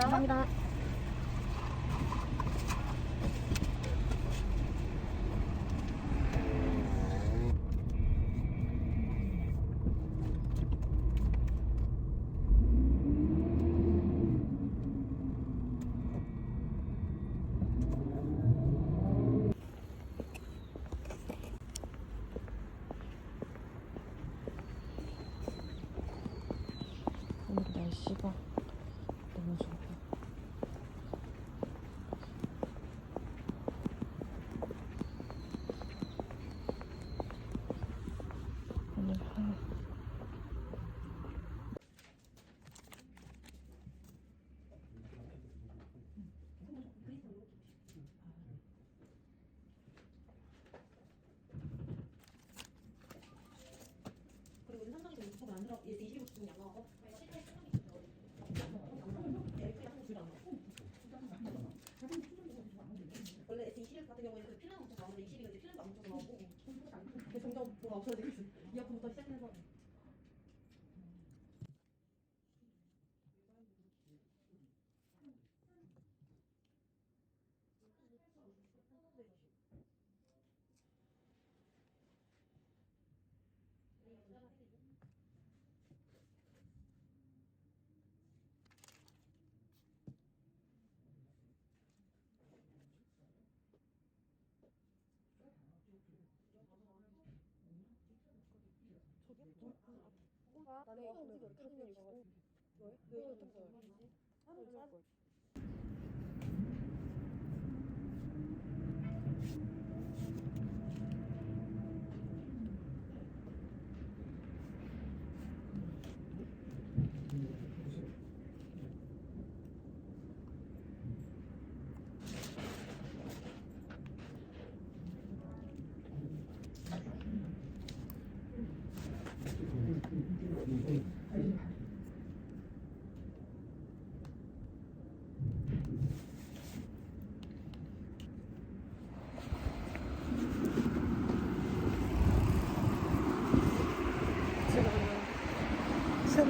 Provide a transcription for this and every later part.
감사합니다. 오늘 날씨가 너무 좋아. 오늘 하루 원래 S21 같은 경우에는 그 필름 엄청 나오는데 22가 이제 필름도 안 엄청 나오고. 점점 뭐가 없어지고 새로 생긴 카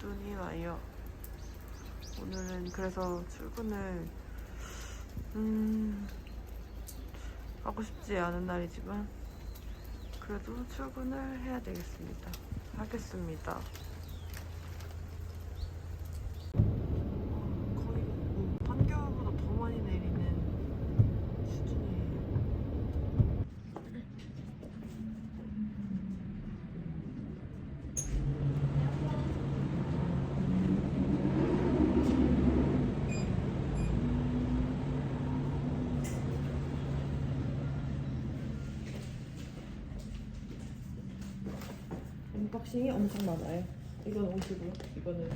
눈이 와요. 오늘은 그래서 출근을 음 하고 싶지 않은 날이지만 그래도 출근을 해야 되겠습니다. 하겠습니다. 거의 뭐 한겨울보다 더 많이 내리는 수준이에요. 언 박싱이 엄청 많아요. 이건 50이요. 이거는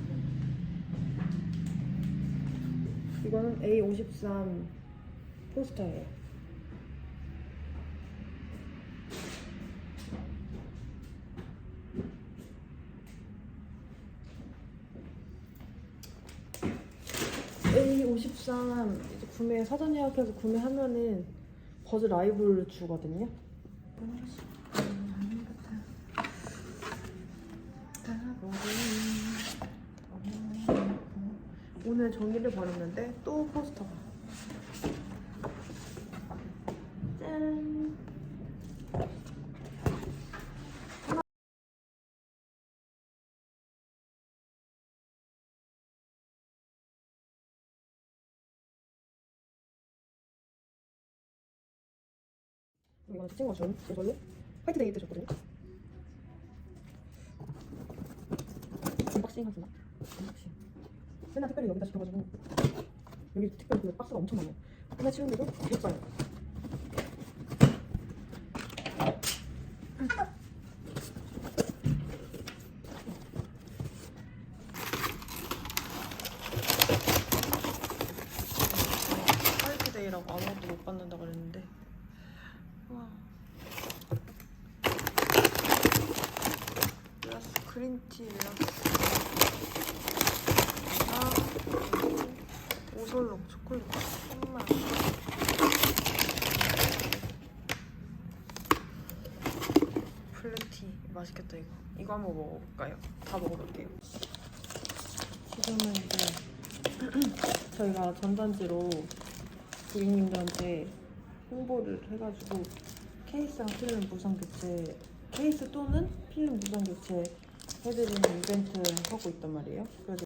이거는 A53 포스터예요. 입산 이제 구매 사전 예약해서 구매하면은 버즈 라이브를 주거든요. 오늘 종이를 버렸는데 또 포스터가. 짠. 이거는 스팅 버전 이걸로 화이트데이 때 줬거든요. 언박싱 하지 마. 언박싱. 맨날 특별히 여기다 시켜가지고 여기 특별히 그 박스가 엄청 많아요. 맨날 치우는데도 계속 쌓여요. 화이트데이라고 아무것도 못 받는다 그랬는데. 와. 그린티 라스. 아, 플래티 맛있겠다 이거. 이거 한번 먹어볼까요? 다 먹어볼게요. 지금은 이제 저희가 전단지로 고객님들한테 홍보를 해가지고 케이스랑 필름 무상 교체 케이스 또는 필름 무상 교체 해드리는 이벤트를 하고 있단 말이에요. 그래서